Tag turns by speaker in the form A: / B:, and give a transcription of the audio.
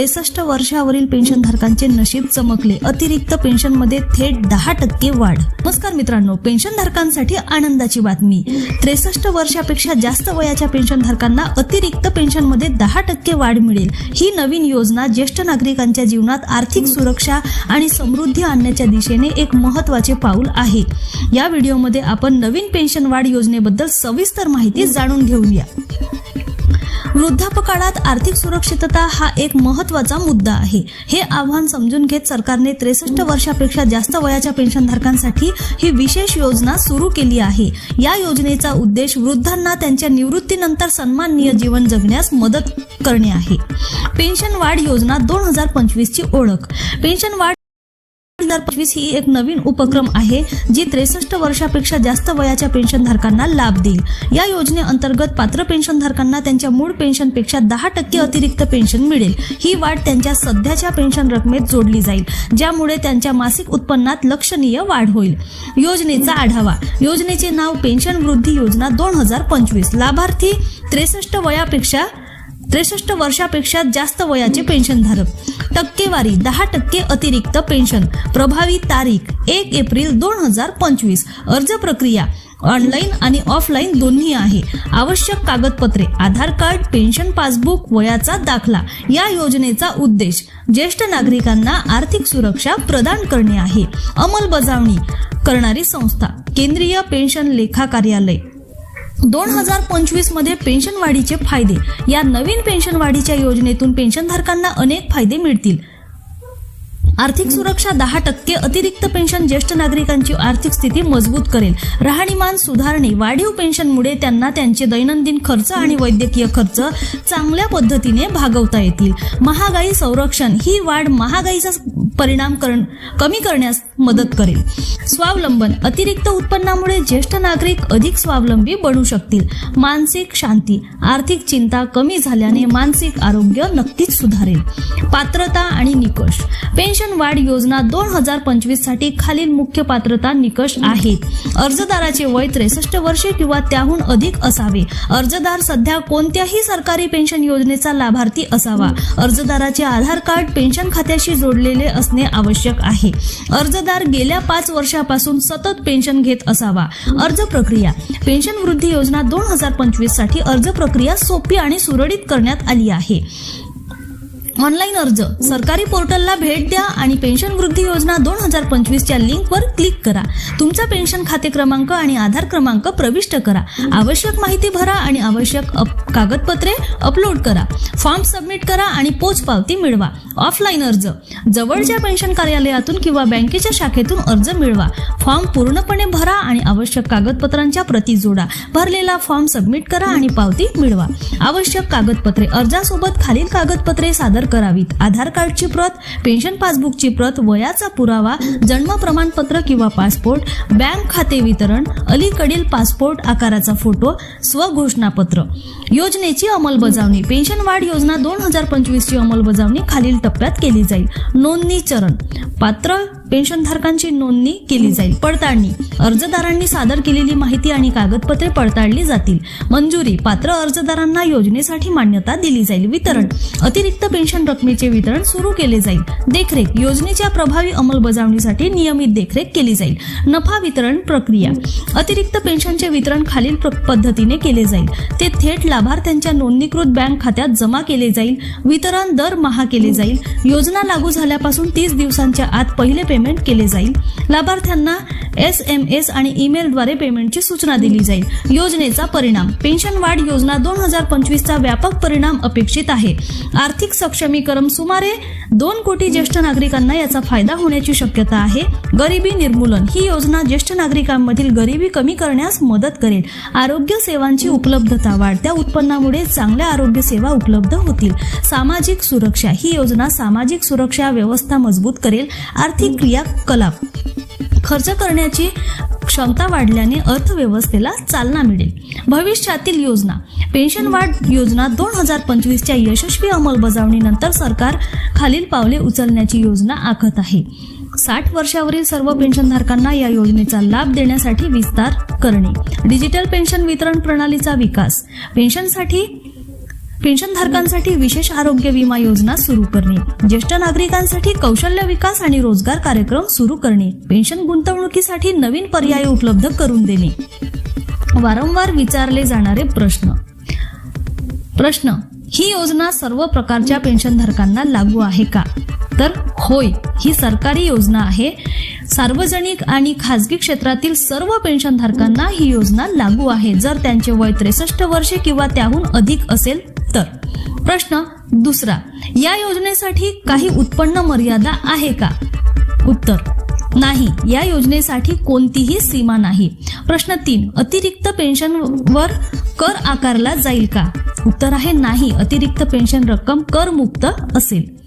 A: त्रेसष्ट वर्षावरील पेन्शनधारकांचे नशीब चमकले. अतिरिक्त पेन्शनमध्ये थेट दहा टक्के वाढ. नमस्कार मित्रांनो पेन्शनधारकांसाठी आनंदाची बातमी. त्रेसष्ट वर्षापेक्षा जास्त वयाच्या पेन्शनधारकांना अतिरिक्त पेन्शनमध्ये दहा टक्के वाढ मिळेल. ही नवीन योजना ज्येष्ठ नागरिकांच्या जीवनात आर्थिक सुरक्षा आणि समृद्धी आणण्याच्या दिशेने एक महत्त्वाचे पाऊल आहे. या व्हिडिओमध्ये आपण नवीन पेन्शन वाढ योजनेबद्दल सविस्तर माहिती जाणून घेऊया वृद्धापकाळात आर्थिक सुरक्षितता हा एक महत्त्वाचा मुद्दा आहे. हे आव्हान समजून घेत सरकारने त्रेसष्ट वर्षापेक्षा जास्त वयाच्या पेन्शनधारकांसाठी ही विशेष योजना सुरू केली आहे. या योजनेचा उद्देश वृद्धांना त्यांच्या निवृत्तीनंतर सन्माननीय जीवन जगण्यास मदत करणे आहे. पेन्शन वाढ योजना दोन हजार पंचवीसची ओळख. पेन्शन वाढ हजार पंचवीस ही एक नवीन उपक्रम आहे जी त्रेसष्ट वर्षापेक्षा जास्त वयाच्या पेन्शनधारकांना लाभ देईल. या योजनेअंतर्गत पात्र पेन्शनधारकांना त्यांच्या मूळ पेन्शनपेक्षा दहा टक्के अतिरिक्त पेन्शन मिळेल. ही वाढ त्यांच्या सध्याच्या पेन्शन रकमेत जोडली जाईल ज्यामुळे त्यांच्या मासिक उत्पन्नात लक्षणीय वाढ होईल. योजनेचा आढावा. योजनेचे नाव पेन्शन वृद्धी योजना दोन हजार पंचवीस. लाभार्थी त्रेसष्ट वयापेक्षा त्रेसष्ट वर्षापेक्षा जास्त वयाचे पेन्शनधारक. टक्केवारी दहा टक्के अतिरिक्त पेन्शन. प्रभावी तारीख एक एप्रिल दोन हजार पंचवीस. अर्ज प्रक्रिया ऑनलाईन आणि ऑफलाईन दोन्ही आहे. आवश्यक कागदपत्रे आधार कार्ड पेन्शन पासबुक वयाचा दाखला या योजनेचा उद्देश ज्येष्ठ नागरिकांना आर्थिक सुरक्षा प्रदान करणे आहे. अंमलबजावणी करणारी संस्था केंद्रीय पेन्शन लेखा कार्यालय. दोन हजार पंचवीसमध्ये पेन्शन वाढीचे फायदे. या नवीन पेन्शन वाढीच्या योजनेतून पेन्शनधारकांना अनेक फायदे मिळतील. आर्थिक सुरक्षा दहा टक्के अतिरिक्त पेन्शन ज्येष्ठ नागरिकांची आर्थिक स्थिती मजबूत करेल. राहणीमान सुधारणे वाढीव पेन्शनमुळे त्यांना त्यांचे दैनंदिन खर्च आणि वैद्यकीय खर्च चांगल्या पद्धतीने भागवता येतील. महागाई संरक्षण ही वाढ महागाईचा परिणाम करण कमी करण्यास मदत करेल. स्वावलंबन. अतिरिक्त उत्पन्नामुळे ज्येष्ठ नागरिक अधिक स्वावलंबी बनू शकतील. मानसिक शांती. आर्थिक चिंता कमी झाल्याने मानसिक आरोग्य नक्कीच सुधारेल. पात्रता आणि निकष. पेन्शन वाढ योजना दोन हजार पंचवीससाठी खालील मुख्य पात्रता निकष आहेत. अर्जदाराचे वय त्रेसष्ट वर्षे किंवा त्याहून अधिक असावे. अर्जदार सध्या कोणत्याही सरकारी पेन्शन योजनेचा लाभार्थी असावा. अर्जदाराचे आधार कार्ड पेन्शन खात्याशी जोडलेले असणे आवश्यक आहे. अर्जदार गेल्या पाच वर्षापासून सतत पेन्शन घेत असावा. अर्ज प्रक्रिया. पेन्शन वृद्धी योजना दोन हजार पंचवीससाठी अर्ज प्रक्रिया सोपी आणि सुरळीत करण्यात आली आहे. ऑनलाईन अर्ज. सरकारी पोर्टलला भेट द्या आणि पेन्शन वृद्धी योजना दोन हजार पंचवीसच्या लिंकवर क्लिक करा. तुमचा पेन्शन खाते क्रमांक आणि आधार क्रमांक प्रविष्ट करा. आवश्यक माहिती भरा आणि आवश्यक अप- कागदपत्रे अपलोड करा. फॉर्म सबमिट करा आणि पोचपावती मिळवा. ऑफलाईन अर्ज. जवळच्या पेन्शन कार्यालयातून किंवा बँकेच्या शाखेतून अर्ज मिळवा. फॉर्म पूर्णपणे भरा आणि आवश्यक कागदपत्रांच्या प्रती जोडा. भरलेला फॉर्म सबमिट करा आणि पावती मिळवा. आवश्यक कागदपत्रे. अर्जासोबत खालील कागदपत्रे सादर करावीत. आधार कार्डची प्रत पेन्शन पासबुकची प्रत वयाचा पुरावा जन्म प्रमाणपत्र किंवा पासपोर्ट बँक खाते वितरण अलीकडील पासपोर्ट आकाराचा फोटो स्वघोषणापत्र. योजनेची अंमलबजावणी. पेन्शन वाढ योजना दोन हजार पंचवीसची अंमलबजावणी खालील टप्प्यात केली जाईल. नोंदणी चरण पात्र पेन्शनधारकांची नोंदणी केली जाईल. पडताळणी. अर्जदारांनी सादर केलेली माहिती आणि कागदपत्रे पडताळली जातील. मंजुरी. पात्र अर्जदारांना योजनेसाठी मान्यता दिली जाईल. वितरण. अतिरिक्त पेन्शन रकमेचे वितरण सुरू केले जाईल. देखरेख. योजनेच्या प्रभावी अंमलबजावणीसाठी नियमित देखरेख केली जाईल. नफा वितरण प्रक्रिया. अतिरिक्त पेन्शनचे वितरण खालील पद्धतीने केले जाईल. ते थेट लाभार्थ्यांच्या नोंदणीकृत बँक खात्यात जमा केले जाईल. वितरण दरमहा केले जाईल. योजना लागू झाल्यापासून तीस दिवसांच्या आत पहिले पेमेंट केले जाईल. लाभार्थ्यांना एस एम एस आणि ईमेलद्वारे पेमेंटची सूचना दिली जाईल. योजनेचा परिणाम. पेन्शन वाढ योजना दोन हजार पंचवीसचा व्यापक परिणाम अपेक्षित आहे. आर्थिक सक्षमीकरण सुमारे दोन कोटी ज्येष्ठ नागरिकांना याचा फायदा होण्याची शक्यता आहे. गरिबी निर्मूलन ही योजना ज्येष्ठ नागरिकांमधील गरिबी कमी करण्यास मदत करेल. आरोग्य सेवांची उपलब्धता वाढत्या उत्पन्नामुळे चांगल्या आरोग्य सेवा उपलब्ध होतील. सामाजिक सुरक्षा ही योजना सामाजिक सुरक्षा व्यवस्था मजबूत करेल. आर्थिक क्रियाकलाप खर्च करण्याची क्षमता वाढल्याने अर्थव्यवस्थेला चालना मिळेल. भविष्यातील योजना. पेन्शन वाढ योजना दोन हजार पंचवीसच्या यशस्वी अंमलबजावणीनंतर सरकार खालील पावले उचलण्याची योजना आखत आहे. साठ वर्षावरील सर्व पेन्शनधारकांना या योजनेचा लाभ देण्यासाठी विस्तार करणे. डिजिटल पेन्शन वितरण प्रणालीचा विकास. पेन्शनसाठी पेन्शनधारकांसाठी विशेष आरोग्य विमा योजना सुरू करणे. ज्येष्ठ नागरिकांसाठी कौशल्य विकास आणि रोजगार कार्यक्रम सुरू करणे. पेन्शन गुंतवणुकीसाठी नवीन पर्याय उपलब्ध करून देणे. वारंवार विचारले जाणारे प्रश्न. प्रश्न ही योजना सर्व प्रकारच्या पेन्शनधारकांना लागू आहे का? तर होय ही सरकारी योजना आहे. सार्वजनिक आणि खाजगी क्षेत्रातील सर्व पेन्शनधारकांना ही योजना लागू आहे. जर त्यांचे वय त्रेसष्ट वर्षे किंवा त्याहून अधिक असेल प्रश्न दुसरा या योजनेसाठी काही उत्पन्न मर्यादा आहे का? उत्तर नाही. या योजनेसाठी कोणतीही सीमा नाही. प्रश्न तीन अतिरिक्त पेन्शनवर कर आकारला जाईल का? उत्तर आहे नाही. अतिरिक्त पेन्शन रक्कम करमुक्त असेल.